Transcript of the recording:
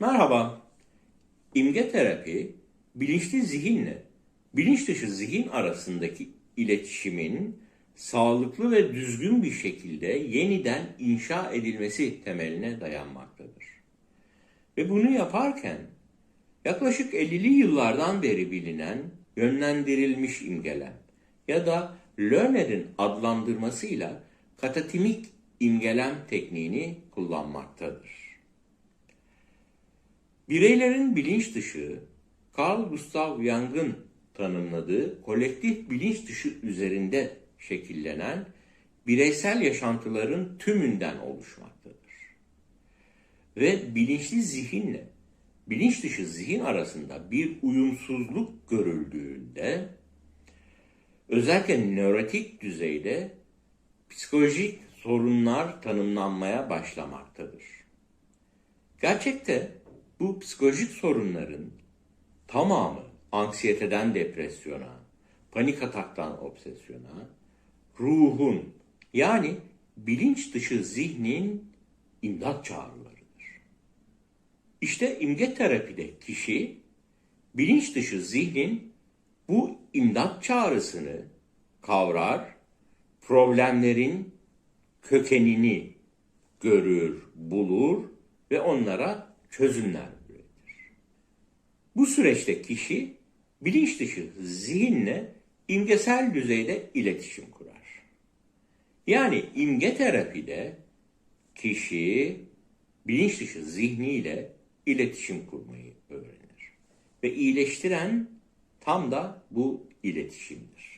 Merhaba. İmge terapi, bilinçli zihinle bilinç dışı zihin arasındaki iletişimin sağlıklı ve düzgün bir şekilde yeniden inşa edilmesi temeline dayanmaktadır. Ve bunu yaparken yaklaşık 50'li yıllardan beri bilinen yönlendirilmiş imgelem ya da Lerner'in adlandırmasıyla katatimik imgelem tekniğini kullanmaktadır. Bireylerin bilinç dışı, Carl Gustav Jung'ın tanımladığı kolektif bilinç dışı üzerinde şekillenen bireysel yaşantıların tümünden oluşmaktadır. Ve bilinçli zihinle bilinç dışı zihin arasında bir uyumsuzluk görüldüğünde özellikle nörotik düzeyde psikolojik sorunlar tanımlanmaya başlamaktadır. Gerçekte bu psikolojik sorunların tamamı anksiyeteden depresyona, panik ataktan obsesyona, ruhun yani bilinç dışı zihnin imdat çağrılarıdır. İşte imge terapide kişi bilinç dışı zihnin bu imdat çağrısını kavrar, problemlerin kökenini görür, bulur ve onlara çözümler. Bu süreçte kişi bilinç dışı zihinle imgesel düzeyde iletişim kurar. Yani imge terapide kişi bilinç dışı zihniyle iletişim kurmayı öğrenir. Ve iyileştiren tam da bu iletişimdir.